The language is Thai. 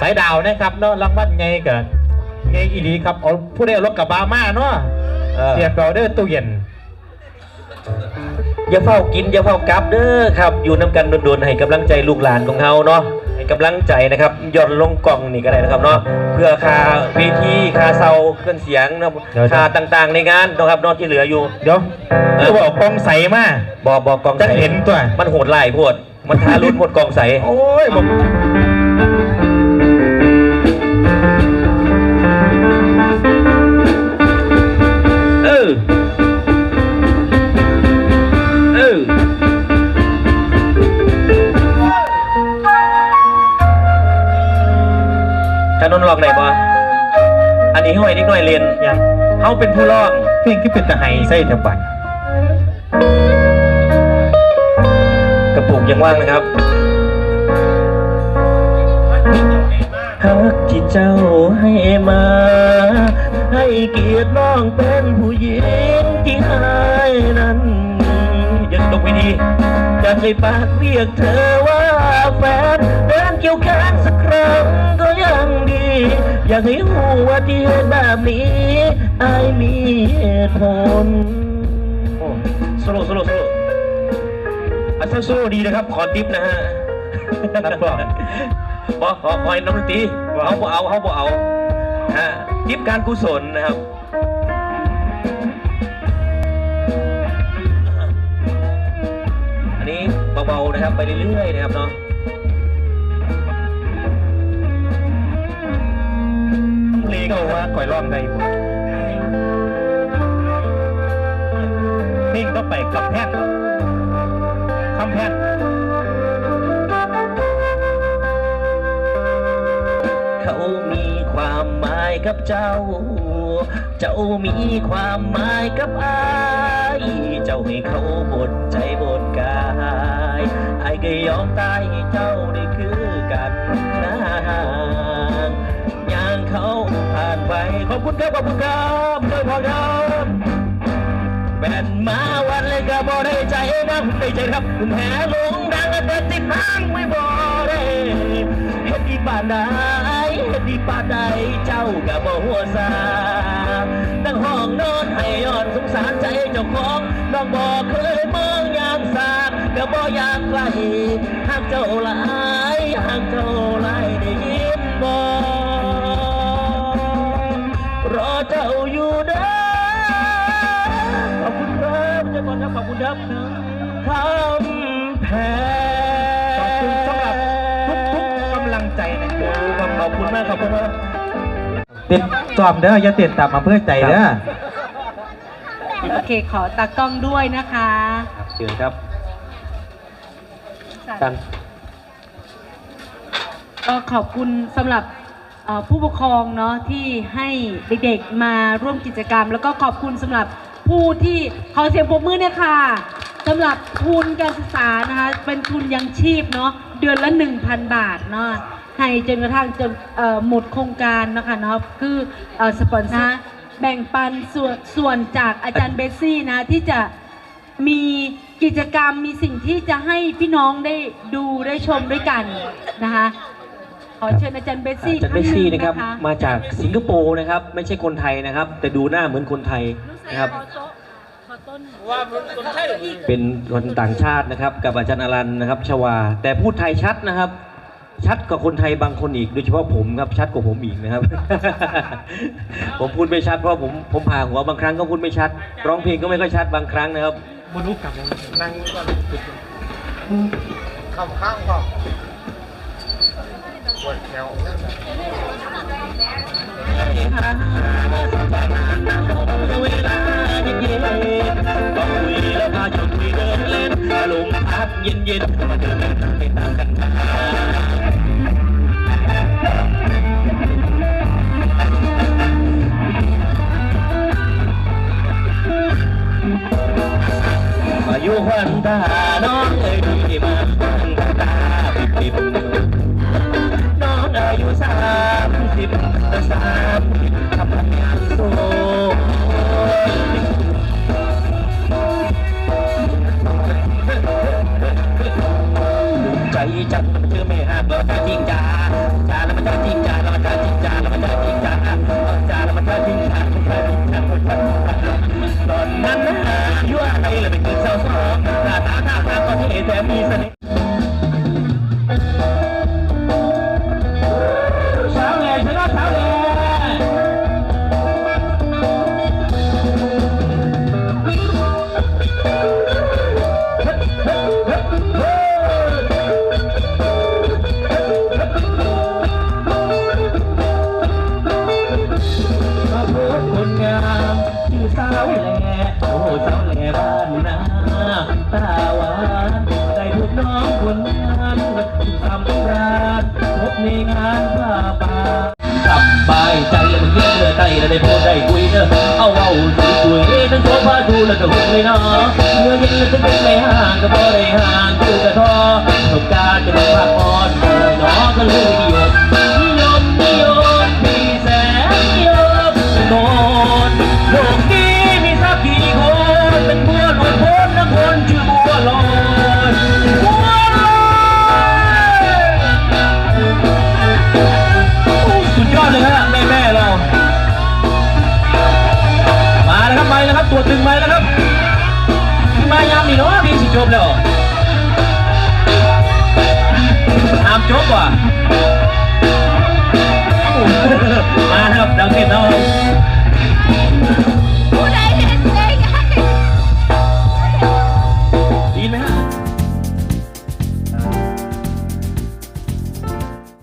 สายดาวนะครับเนาะรางวัลไงกับไงอีดีครับเอาผู้ได้เอารถกระบะมาเนาะเออเสียบเราเด้อตู้เย็นอย่าเฝ้ากินอย่าเฝ้ากลับเด้อครับ อยู่น้ำกันโดนๆให้กำลังใจลูกหลานของเฮาเนาะให้กำลังใจนะครับย่อนลงกล่องนี่ก็ได้นะครับเนาะเพื่อค่าเวทีค่าเซาเครื่องเสียงนะครับเดี๋ยวๆค่าต่างๆในงานนะครับเนอกที่เหลืออยู่เดี๋ยวเออจะบอกกองใสมาบอกบอกกองจะใสเห็นตัวมันโหดไล่พวด มันทารุณพวดกองใสโอ้ยบอก ลองไหนบ่อันนี้ห้อยนิดหน่อยเรียนยังเขาเป็นผู้ร้องเพลงที่เป็นตะไฮไส้แถวบันกระปุกยังว่างนะครับฮักที่เจ้าให้มา ให้เกียรติน้องเป็นผู้หญิงที่ให้นั้นยังตกวิธีจะให้ปากเรียกเธอว่าแฟน เดินเกี่ยวแขนสักครั้งก็ยังดี อยากให้หูว่าที่เหตุแบบนี้ไอายมีเหตุผลโอ้สโลว์สโลว์สโลว์อันโซโล่ดีนะครับ ขอทิปนะฮะนักร้องบอกขอขอให้น้องดนตรีเอาบ่เอาเขาบ่เอาฮะทิปการกุศลนะครับอันนี้เบาๆนะครับไปเรื่อยๆนะครับเนาะ อาว่าก่อยร้องได้บ่เพลงต้องไปกับแพทย์คำแพทย์เขามีความหมายกับเจ้า เจ้ามีความหมายกับอายเจ้าให้เขาบดใจบดกายอายก็ยอมตายให้เจ้าได้คือกัน ขอบคุณครับ ขอบคุณครับด้วยพอครับแบนมาวันเลยก็บ่ได้ใจนะผมได้ใจครับผมแหลงดังแต่ติดห้างไม่บ่ได้เฮ็ดดีป่านใดเฮ็ดดีป่านใดเจ้าก็บ่หัวซาตั้งห้องนอนให้ย้อนสงสารใจเจ้าของน้องบ่เคยมองยามสาก็บ่อยากไกลหากเจ้าหลา ก่อนครับขอบคุณครับคำแพขอบคุณสำหรับทุกๆกำลังใจนะครับขอบคุณมากขอบคุณมากเต้นตอมเด้ออย่าเต้นตามอำเภอใจเด้อโอเคขอตากล้องด้วยนะคะครับเชิญครับกันก็ขอบคุณสำหรับเอ่อผู้ปกครองเนาะที่ให้เด็กๆมาร่วมกิจกรรม แล้วก็ขอบคุณสำหรับ ผู้ที่ขอเสียงปรบมือเนี่ยค่ะสำหรับทุนการศึกษานะคะ เป็นทุนยังชีพเนาะเดือนละ 1,000 บาทเนาะให้จนกระทั่งจนเออหมดโครงการนะคะเนาะคือเออสปอนเซอร์แบ่งปันส่วนส่วนจากอาจารย์เบสซี่นะที่จะมีกิจกรรมมีสิ่งที่จะให้พี่น้องได้ดูได้ชมด้วยกันนะคะ ขอเชิญอาจารย์เบสซี่อาจารย์เมสซี่นะครับคมาจากสิงคโปร์นะครับ ไม่ใช่คนไทยนะครับ แต่ดูหน้าเหมือนคนไทยนะครับเป็นคนต่างชาตินะครับ กับอาจารย์อรันนะครับชวา แต่พูดไทยชัดนะครับ ชัดกว่าคนไทยบางคนอีก โดยเฉพาะผมครับ ชัดกว่าผมอีกนะครับ ผมพูดไม่ชัดเพราะผมผมผ่าหัวบางครั้งก็พูดไม่ชัด ร้องเพลงก็ไม่ค่อยชัดบางครั้งนะครับบนรูปกลับแล้วนั่งก่อนข้างข้างก่อนปวดแถว เวลาเย็นๆก็คุยแล้วพาชมคุยเดินเล่นลมพัดเย็นๆมาเดินไปตามกันมาอายุควันตาน้องเอ้ยดีมา Ah! วนนั้นสำราญพบในงานผ้าป่าสบายใจแล้วมันเย็นเลยใจแล้ได้พอได้คุยเนอะเอาเอาสวยคุยทั้งโซฟาดูแล้วก็หุ่นเลยเนาะเมื่อเย็นแล้วฉันเป็นไปหา ตัวตึงไหมนะครับมายามนี่เนาะพี่สิจบแล้ว